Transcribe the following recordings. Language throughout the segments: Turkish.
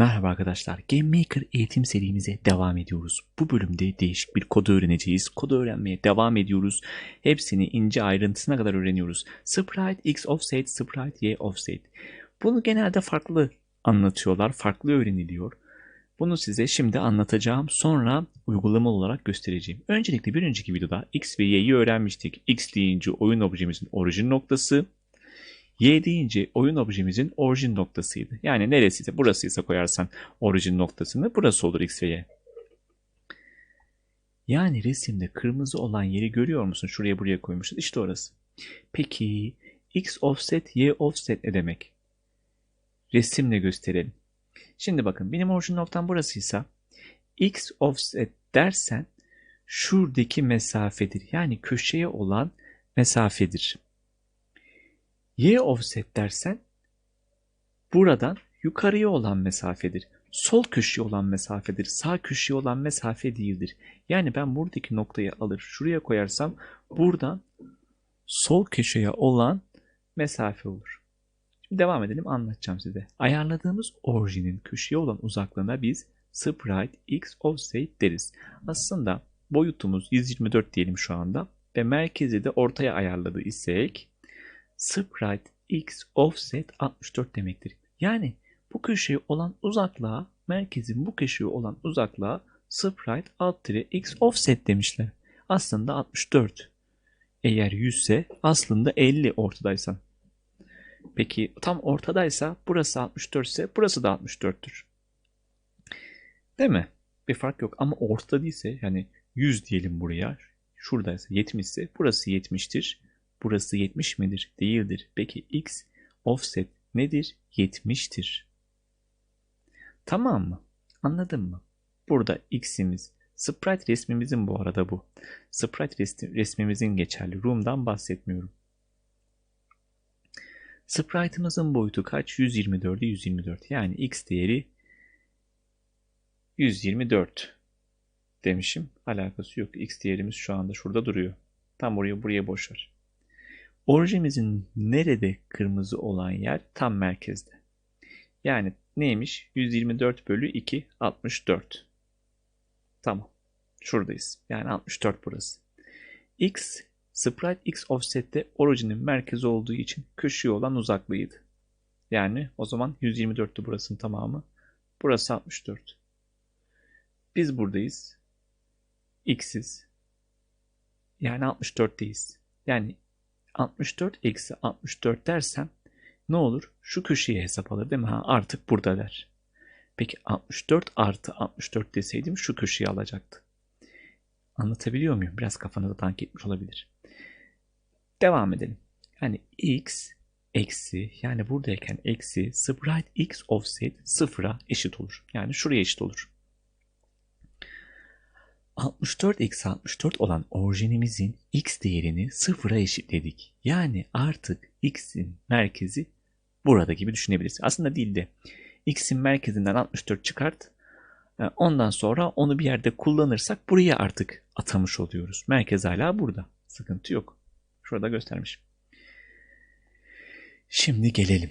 Merhaba arkadaşlar, Game Maker eğitim serimize devam ediyoruz. Bu bölümde değişik bir kodu öğreneceğiz. Kodu öğrenmeye devam ediyoruz. Hepsini ince ayrıntısına kadar öğreniyoruz. Sprite X offset, Sprite Y offset. Bunu genelde farklı anlatıyorlar, farklı öğreniliyor. Bunu size şimdi anlatacağım. Sonra uygulama olarak göstereceğim. Öncelikle bir önceki videoda X ve Y'yi öğrenmiştik. X deyince oyun objemizin orijin noktası. Y deyince oyun objemizin orijin noktasıydı. Yani neresiyse burasıysa koyarsan orijin noktasını burası olur X ve Y. Yani resimde kırmızı olan yeri görüyor musun? Şuraya buraya koymuşuz. İşte orası. Peki X offset, Y offset ne demek? Resimle gösterelim. Şimdi bakın benim orijin noktam burasıysa X offset dersen şuradaki mesafedir. Yani köşeye olan mesafedir. Y offset dersen buradan yukarıya olan mesafedir. Sol köşeye olan mesafedir. Sağ köşeye olan mesafe değildir. Yani ben buradaki noktayı alır şuraya koyarsam buradan sol köşeye olan mesafe olur. Şimdi devam edelim anlatacağım size. Ayarladığımız orijinin köşeye olan uzaklığına biz sprite x offset deriz. Aslında boyutumuz 124 diyelim şu anda ve merkezi de ortaya ayarladı isek sprite x offset 64 demektir. Yani bu köşeye olan uzaklığa, merkezin bu köşeye olan uzaklığa sprite alt tire x offset demişler. Aslında 64. Eğer 100 ise aslında 50 ortadaysan. Peki tam ortadaysa burası 64 ise burası da 64'tür. Değil mi? Bir fark yok ama ortada değilse yani 100 diyelim buraya. Şuradaysa 70 ise burası 70'tir. Burası 70 midir? Değildir. Peki x offset nedir? 70'tir. Tamam mı? Anladın mı? Burada x'imiz sprite resmimizin bu arada bu. Sprite resmimizin geçerli. Room'dan bahsetmiyorum. Sprite'ımızın boyutu kaç? 124'e 124. Yani x değeri 124 demişim. Alakası yok. X değerimiz şu anda şurada duruyor. Tam buraya buraya boş ver. Orijimizin nerede kırmızı olan yer tam merkezde. Yani neymiş? 124 bölü 2 64. Tamam. Şuradayız. Yani 64 burası. X sprite x offset'te orijinin merkezi olduğu için köşeye olan uzaklığıydı. Yani o zaman 124'tü burasının tamamı. Burası 64. Biz buradayız. X'iz. Yani 64'teyiz. Yani 64 eksi 64 dersem ne olur? Şu köşeye hesap alır değil mi? Ha, artık burada der. Peki 64 artı 64 deseydim şu köşeyi alacaktı. Anlatabiliyor muyum? Biraz kafanıza tank etmiş olabilir. Devam edelim. Yani x eksi yani buradayken eksi sprite x offset sıfıra eşit olur. Yani şuraya eşit olur. 64 eksi 64 olan orijinimizin x değerini sıfıra eşitledik. Yani artık x'in merkezi burada gibi düşünebilirsin. Aslında değil de x'in merkezinden 64 çıkart. E, ondan sonra onu bir yerde kullanırsak buraya artık atamış oluyoruz. Merkez hala burada. Sıkıntı yok. Şurada göstermiş. Şimdi gelelim.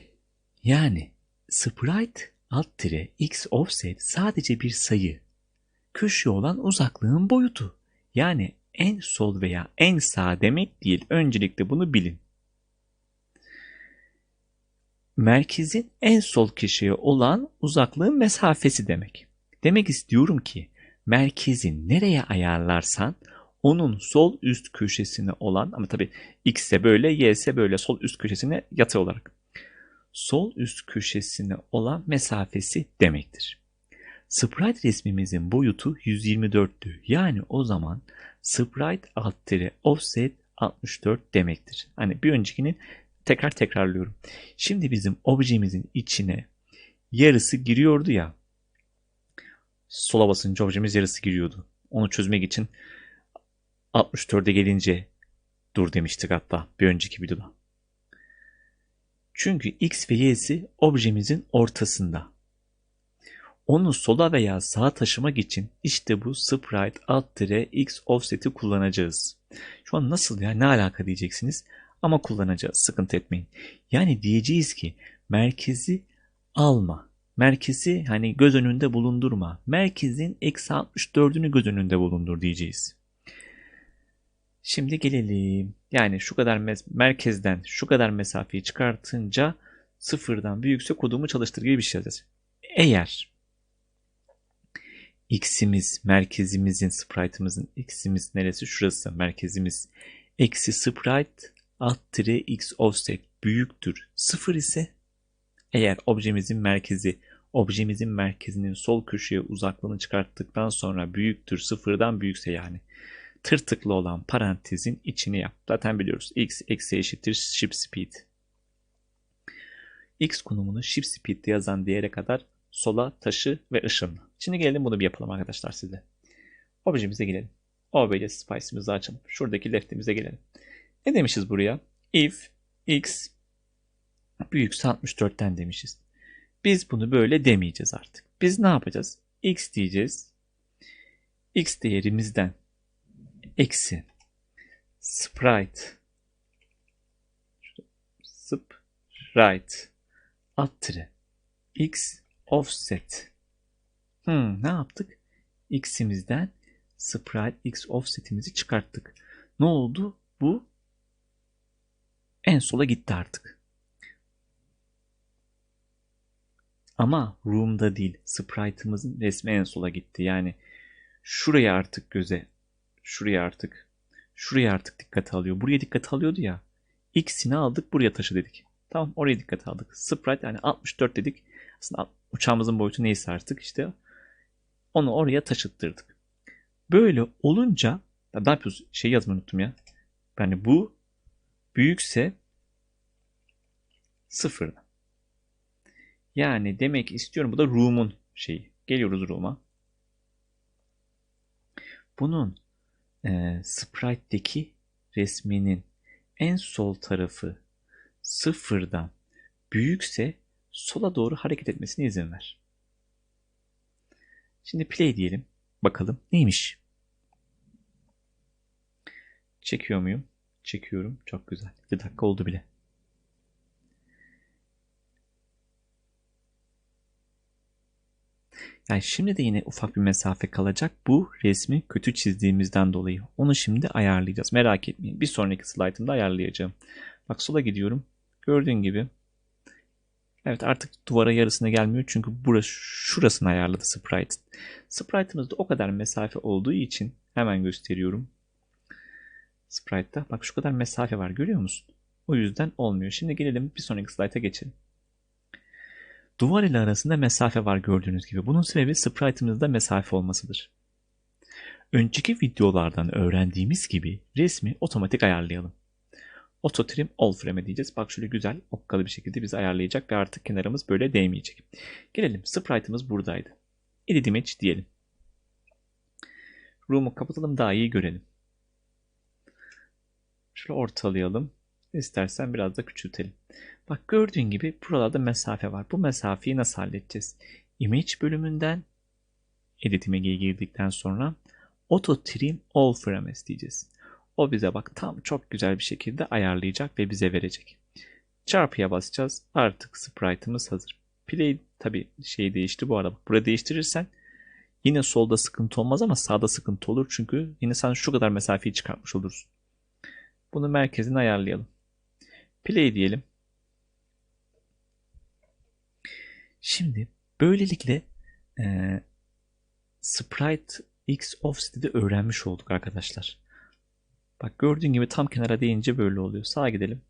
Yani sprite alt tire x offset sadece bir sayı köşeye olan uzaklığın boyutu. Yani en sol veya en sağ demek değil. Öncelikle bunu bilin. Merkezin en sol köşeye olan uzaklığın mesafesi demek. Demek istiyorum ki merkezin nereye ayarlarsan onun sol üst köşesine olan ama tabi x ise böyle y ise böyle sol üst köşesine yatay olarak sol üst köşesine olan mesafesi demektir. Sprite resmimizin boyutu 124'tü. Yani o zaman sprite alt offset 64 demektir. Hani bir öncekinin tekrar tekrarlıyorum. Şimdi bizim objemizin içine yarısı giriyordu ya. Sola basınca objemiz yarısı giriyordu. Onu çözmek için 64'e gelince dur demiştik hatta bir önceki videoda. Çünkü x ve y'si objemizin ortasında. Onu sola veya sağa taşımak için işte bu sprite alt tire x offset'i kullanacağız. Şu an nasıl ya ne alaka diyeceksiniz ama kullanacağız sıkıntı etmeyin. Yani diyeceğiz ki merkezi alma. merkezi hani göz önünde bulundurma. Merkezin eksi 64'ünü göz önünde bulundur diyeceğiz. Şimdi gelelim. Yani şu kadar merkezden şu kadar mesafeyi çıkartınca sıfırdan büyükse kodumu çalıştır gibi bir şey yazacağız. Eğer x'imiz merkezimizin sprite'ımızın x'imiz neresi? Şurası merkezimiz. Eksi sprite alt tire x offset büyüktür. Sıfır ise eğer objemizin merkezi objemizin merkezinin sol köşeye uzaklığını çıkarttıktan sonra büyüktür sıfırdan büyükse yani tırtıklı olan parantezin içini yap. Zaten biliyoruz x eksi eşittir ship speed. x konumunu ship speed'de yazan değere kadar sola taşı ve ışınla. Şimdi gelelim bunu bir yapalım arkadaşlar size. Objemize gelelim. OBJ spice'imizi açalım. Şuradaki left'imize gelelim. Ne demişiz buraya? If x büyükse 64'ten demişiz. Biz bunu böyle demeyeceğiz artık. Biz ne yapacağız? x diyeceğiz. x değerimizden eksi sprite sprite alt tire x offset. Hmm, ne yaptık? x'imizden sprite x offset'imizi çıkarttık. Ne oldu? Bu en sola gitti artık. Ama room'da değil. Sprite'ımızın resmi en sola gitti. Yani şuraya artık göze, şuraya artık, şuraya artık dikkate alıyor. Buraya dikkate alıyordu ya. X'ini aldık buraya taşı dedik. Tamam oraya dikkate aldık. Sprite yani 64 dedik. Aslında uçağımızın boyutu neyse artık işte onu oraya taşıttırdık. Böyle olunca ne yapıyoruz? Şey yazmayı unuttum ya. Yani bu büyükse sıfırdan. Yani demek istiyorum bu da room'un şeyi. Geliyoruz room'a. Bunun e, sprite'deki resminin en sol tarafı sıfırdan büyükse sola doğru hareket etmesine izin ver. Şimdi play diyelim. Bakalım neymiş? Çekiyor muyum? Çekiyorum. Çok güzel. 2 dakika oldu bile. Yani şimdi de yine ufak bir mesafe kalacak. Bu resmi kötü çizdiğimizden dolayı. Onu şimdi ayarlayacağız. Merak etmeyin. Bir sonraki slaytımda ayarlayacağım. Bak sola gidiyorum. Gördüğün gibi. Evet artık duvara yarısına gelmiyor. Çünkü burası şurasını ayarladı sprite. Sprite'ımızda o kadar mesafe olduğu için hemen gösteriyorum. Sprite'da bak şu kadar mesafe var görüyor musun? O yüzden olmuyor. Şimdi gelelim bir sonraki slayta geçelim. Duvar ile arasında mesafe var gördüğünüz gibi. Bunun sebebi sprite'ımızda mesafe olmasıdır. Önceki videolardan öğrendiğimiz gibi resmi otomatik ayarlayalım. Auto trim all frame diyeceğiz. Bak şöyle güzel okkalı bir şekilde bizi ayarlayacak ve artık kenarımız böyle değmeyecek. Gelelim sprite'ımız buradaydı. Edit image diyelim. Room'u kapatalım daha iyi görelim. Şöyle ortalayalım. İstersen biraz da küçültelim. Bak gördüğün gibi buralarda mesafe var. Bu mesafeyi nasıl halledeceğiz? Image bölümünden Edit Image'e girdikten sonra Auto Trim All Frames diyeceğiz. O bize bak tam çok güzel bir şekilde ayarlayacak ve bize verecek. Çarpıya basacağız. Artık sprite'ımız hazır. Play tabi şey değişti bu arada. Burada değiştirirsen yine solda sıkıntı olmaz ama sağda sıkıntı olur. Çünkü yine sen şu kadar mesafeyi çıkartmış olursun. Bunu merkezine ayarlayalım. Play diyelim. Şimdi böylelikle e, Sprite X Offset'i öğrenmiş olduk arkadaşlar. Bak gördüğün gibi tam kenara değince böyle oluyor. Sağa gidelim.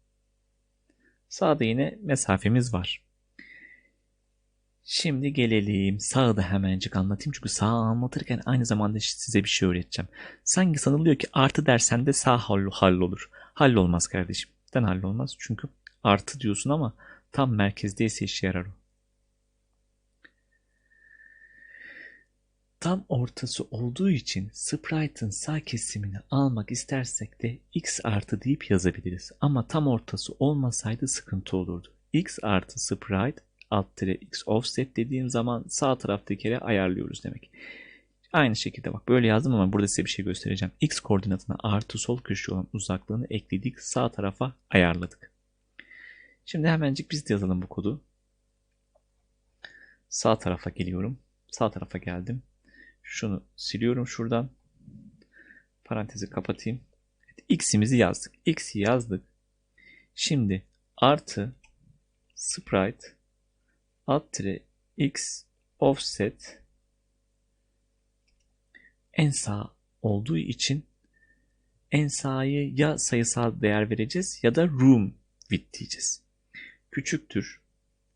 Sağda yine mesafemiz var. Şimdi gelelim. Sağı da hemencik anlatayım. Çünkü sağ anlatırken aynı zamanda size bir şey öğreteceğim. Sanki sanılıyor ki artı dersen de sağ hallolur. Hallolmaz kardeşim. Neden hallolmaz? Çünkü artı diyorsun ama tam merkezdeyse işe yarar o. Tam ortası olduğu için sprite'ın sağ kesimini almak istersek de x artı deyip yazabiliriz. Ama tam ortası olmasaydı sıkıntı olurdu. x artı sprite alt tire x offset dediğim zaman sağ taraftaki yere ayarlıyoruz demek. Aynı şekilde bak böyle yazdım ama burada size bir şey göstereceğim. X koordinatına artı sol köşe olan uzaklığını ekledik. Sağ tarafa ayarladık. Şimdi hemencik biz de yazalım bu kodu. Sağ tarafa geliyorum. Sağ tarafa geldim. Şunu siliyorum şuradan. Parantezi kapatayım. Evet, x'imizi yazdık. x'i yazdık. Şimdi artı sprite alt tire x offset en sağ olduğu için en sağ'yı ya sayısal değer vereceğiz ya da room width diyeceğiz. Küçüktür.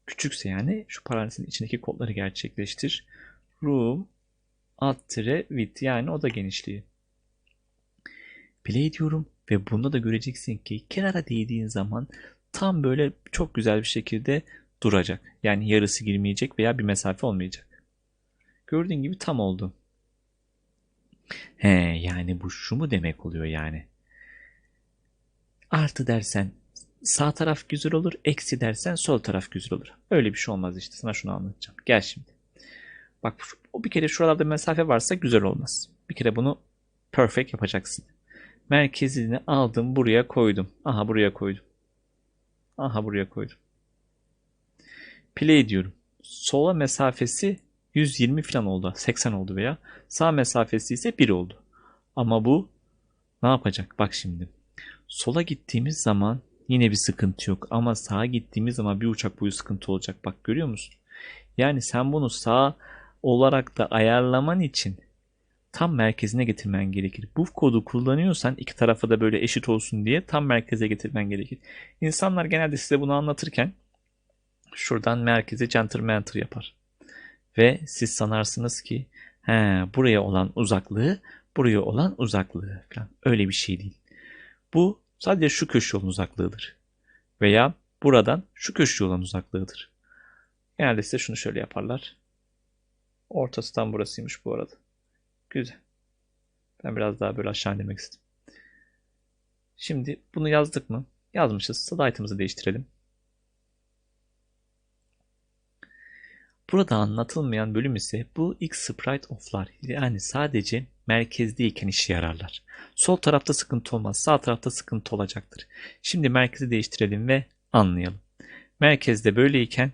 Küçükse yani şu parantezin içindeki kodları gerçekleştir. Room alt tire width yani oda genişliği. Play diyorum ve bunda da göreceksin ki kenara değdiğin zaman tam böyle çok güzel bir şekilde duracak. Yani yarısı girmeyecek veya bir mesafe olmayacak. Gördüğün gibi tam oldu. He yani bu şu mu demek oluyor yani? Artı dersen sağ taraf güzel olur, eksi dersen sol taraf güzel olur. Öyle bir şey olmaz işte. Sana şunu anlatacağım. Gel şimdi. Bak o bir kere şuralarda mesafe varsa güzel olmaz. Bir kere bunu perfect yapacaksın. Merkezini aldım buraya koydum. Aha buraya koydum. Aha buraya koydum. Play diyorum. Sola mesafesi 120 falan oldu. 80 oldu veya. Sağ mesafesi ise 1 oldu. Ama bu ne yapacak? Bak şimdi. Sola gittiğimiz zaman yine bir sıkıntı yok. Ama sağa gittiğimiz zaman bir uçak boyu sıkıntı olacak. Bak görüyor musun? Yani sen bunu sağ olarak da ayarlaman için tam merkezine getirmen gerekir. Bu kodu kullanıyorsan iki tarafa da böyle eşit olsun diye tam merkeze getirmen gerekir. İnsanlar genelde size bunu anlatırken şuradan merkeze center enter yapar. Ve siz sanarsınız ki he, buraya olan uzaklığı buraya olan uzaklığı falan. Öyle bir şey değil. Bu sadece şu köşe olan uzaklığıdır. Veya buradan şu köşe olan uzaklığıdır. Genelde size şunu şöyle yaparlar. Ortası tam burasıymış bu arada. Güzel. Ben biraz daha böyle aşağı indirmek istedim. Şimdi bunu yazdık mı? Yazmışız. Slide'ımızı değiştirelim. Burada anlatılmayan bölüm ise bu X sprite off'lar. Yani sadece merkezdeyken işe yararlar. Sol tarafta sıkıntı olmaz. Sağ tarafta sıkıntı olacaktır. Şimdi merkezi değiştirelim ve anlayalım. Merkezde böyleyken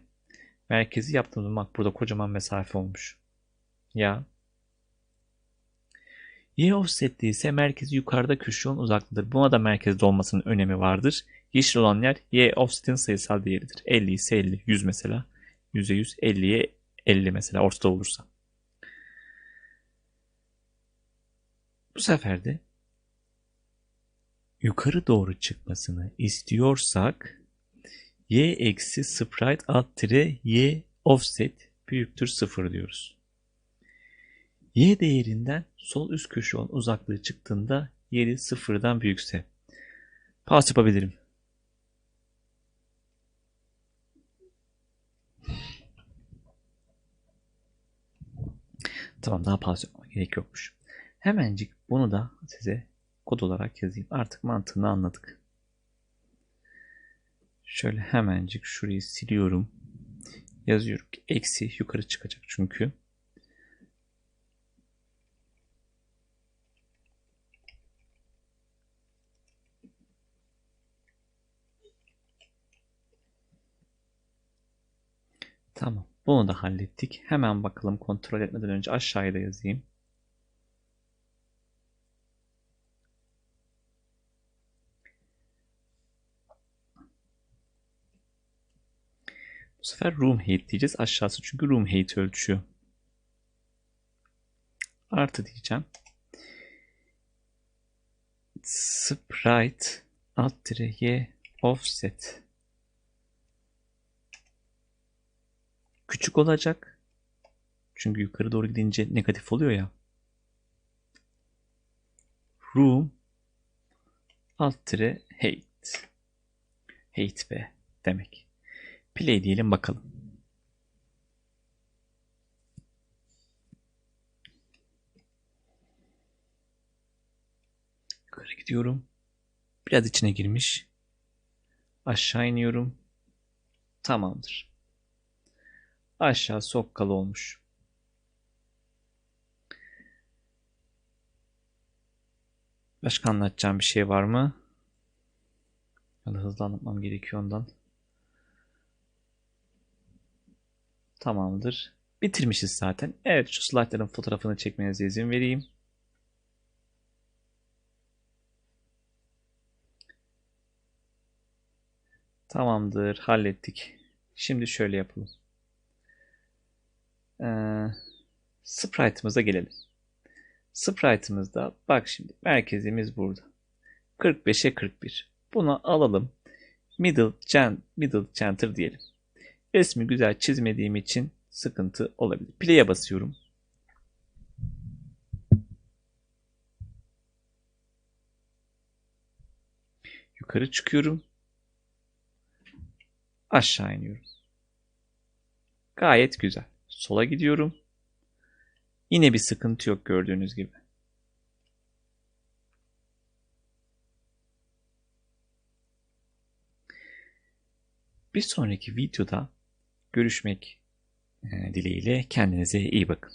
merkezi yaptığımız bak burada kocaman mesafe olmuş. Ya Y offset'li ise merkezi yukarıda köşe olan uzaklıdır. Buna da merkezde olmasının önemi vardır. Yeşil olan yer Y offset'in sayısal değeridir. 50 ise 50, 100 mesela. %100 50'ye 50 mesela ortada olursa. Bu sefer de yukarı doğru çıkmasını istiyorsak y eksi sprite alt tire y offset büyüktür 0 diyoruz. Y değerinden sol üst köşe olan uzaklığı çıktığında yeri sıfırdan büyükse pas yapabilirim. Tamam daha pause yapmama gerek yokmuş. Hemencik bunu da size kod olarak yazayım. Artık mantığını anladık. Şöyle hemencik şurayı siliyorum. Yazıyorum ki eksi yukarı çıkacak çünkü. Tamam. Bunu da hallettik. Hemen bakalım kontrol etmeden önce aşağıya da yazayım. Bu sefer room height diyeceğiz. Aşağısı çünkü room height ölçüyor. Artı diyeceğim. Sprite alt y offset küçük olacak. Çünkü yukarı doğru gidince negatif oluyor ya. Room alt tire hate. Hate be demek. Play diyelim bakalım. Yukarı gidiyorum. Biraz içine girmiş. Aşağı iniyorum. Tamamdır. Aşağı sokkalı olmuş. Başka anlatacağım bir şey var mı? Ya da hızlı anlatmam gerekiyor ondan. Tamamdır. Bitirmişiz zaten. Evet şu slaytların fotoğrafını çekmenize izin vereyim. Tamamdır. Hallettik. Şimdi şöyle yapalım. Ee, sprite'ımıza gelelim. Sprite'ımızda bak şimdi merkezimiz burada. 45'e 41. Bunu alalım. Middle, gen, middle center diyelim. Resmi güzel çizmediğim için sıkıntı olabilir. Play'e basıyorum. Yukarı çıkıyorum. Aşağı iniyorum. Gayet güzel. Sola gidiyorum. Yine bir sıkıntı yok gördüğünüz gibi. Bir sonraki videoda görüşmek e, dileğiyle kendinize iyi bakın.